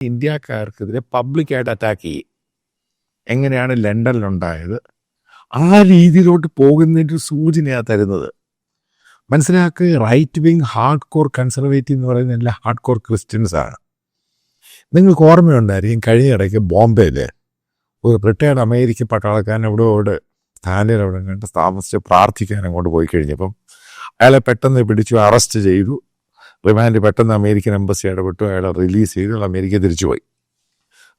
ഇന്ത്യക്കാർക്കെതിരെ പബ്ലിക്കായിട്ട് അറ്റാക്ക് ചെയ്യും. എങ്ങനെയാണ് ലണ്ടനിലുണ്ടായത്? ആ രീതിയിലോട്ട് പോകുന്നതിന്റെ ഒരു സൂചനയാണ് തരുന്നത്. മനസ്സിലാക്കുക right wing hard core conservative എന്ന് പറയുന്ന എല്ലാ ഹാർഡ് കോർ ക്രിസ്ത്യൻസ് ആണ്. നിങ്ങൾക്ക് ഓർമ്മയുണ്ടായിരിക്കും കഴിഞ്ഞ ഇടയ്ക്ക് ബോംബെയിൽ ഒരു റിട്ടയർഡ് അമേരിക്ക പട്ടാളക്കാരൻ എവിടെ അവിടെ താനയിൽ അവിടെ കണ്ട് താമസിച്ച് പ്രാർത്ഥിക്കാൻ അങ്ങോട്ട് പോയി കഴിഞ്ഞപ്പം അയാളെ പെട്ടെന്ന് പിടിച്ചു അറസ്റ്റ് ചെയ്തു. റിമാൻഡ് പെട്ടെന്ന് അമേരിക്കൻ എംബസി ഇടപെട്ടു. അയാളെ റിലീസ് ചെയ്തു. അമേരിക്ക തിരിച്ചുപോയി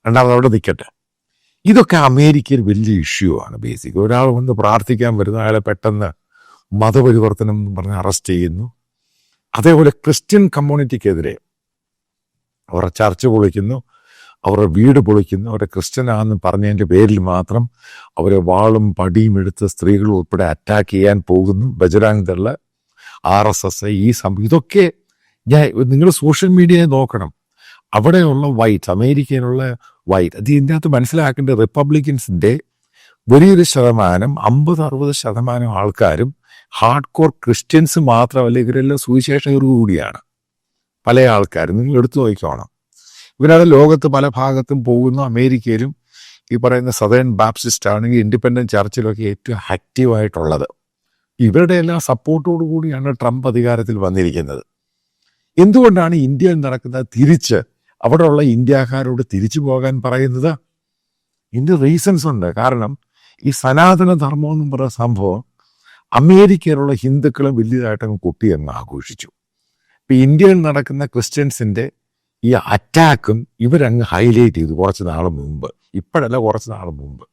രണ്ടാമത് അവിടെ നിൽക്കട്ടെ ഇതൊക്കെ അമേരിക്കയിൽ വലിയ ഇഷ്യൂ ആണ് ബേസിക് ഒരാൾ വന്ന് പ്രാർത്ഥിക്കാൻ വരുന്നു. അയാളെ പെട്ടെന്ന് മതപരിവർത്തനം എന്ന് പറഞ്ഞ് അറസ്റ്റ് ചെയ്യുന്നു. അതേപോലെ ക്രിസ്ത്യൻ കമ്മ്യൂണിറ്റിക്കെതിരെ അവരുടെ ചർച്ച പൊളിക്കുന്നു. അവരുടെ വീട് പൊളിക്കുന്നു. അവരെ ക്രിസ്ത്യനാണെന്ന് പറഞ്ഞതിന്റെ പേരിൽ മാത്രം അവരെ വാളും പടിയും എടുത്ത് സ്ത്രീകൾ ഉൾപ്പെടെ അറ്റാക്ക് ചെയ്യാൻ പോകുന്നു. Bajrang Dal R S S ഈ സംഭവം ഇതൊക്കെ ഞാൻ നിങ്ങൾ സോഷ്യൽ മീഡിയയെ നോക്കണം. അവിടെയുള്ള വൈറ്റ് അമേരിക്കയിലുള്ള വൈറ്റ് അത് ഇതിന്റെ അകത്ത് മനസ്സിലാക്കേണ്ട റിപ്പബ്ലിക്കൻസിന്റെ വലിയൊരു ശതമാനം അമ്പത് അറുപത് ശതമാനം ആൾക്കാരും ഹാർഡ് കോർ ക്രിസ്ത്യൻസ് മാത്രമല്ല ഇവരെല്ലാം സുവിശേഷകർ കൂടിയാണ് പല ആൾക്കാരും നിങ്ങൾ എടുത്തു നോക്കിക്കോണം. ഇവരാണ് ലോകത്ത് പല ഭാഗത്തും പോകുന്നു അമേരിക്കയിലും ഈ പറയുന്ന സദേൺ ബാപ്റ്റിസ്റ്റ് ആണെങ്കിൽ ഇൻഡിപെൻഡന്റ് ചർച്ചിലൊക്കെ ഏറ്റവും ആക്റ്റീവായിട്ടുള്ളത് ഇവരുടെ എല്ലാം സപ്പോർട്ടോടു കൂടിയാണ് ട്രംപ് അധികാരത്തിൽ വന്നിരിക്കുന്നത്. എന്തുകൊണ്ടാണ് ഇന്ത്യയിൽ നടക്കുന്നത് തിരിച്ച്? അവിടെയുള്ള ഇന്ത്യക്കാരോട് തിരിച്ചു പോകാൻ പറയുന്നത്? ഇതിന്റെ റീസൺസ് ഉണ്ട്. കാരണം ഈ സനാതന ധർമ്മം എന്ന് പറയുന്ന സംഭവം അമേരിക്കയിലുള്ള ഹിന്ദുക്കളും വലിയതായിട്ടങ്ങ് കുട്ടിയങ്ങ് ആഘോഷിച്ചു. ഇപ്പം ഇന്ത്യയിൽ നടക്കുന്ന ക്രിസ്ത്യൻസിന്റെ ഈ അറ്റാക്കും ഇവരങ്ങ് ഹൈലൈറ്റ് ചെയ്തു കുറച്ച് നാൾ മുമ്പ്. ഇപ്പോഴല്ല കുറച്ച് നാൾ മുമ്പ്.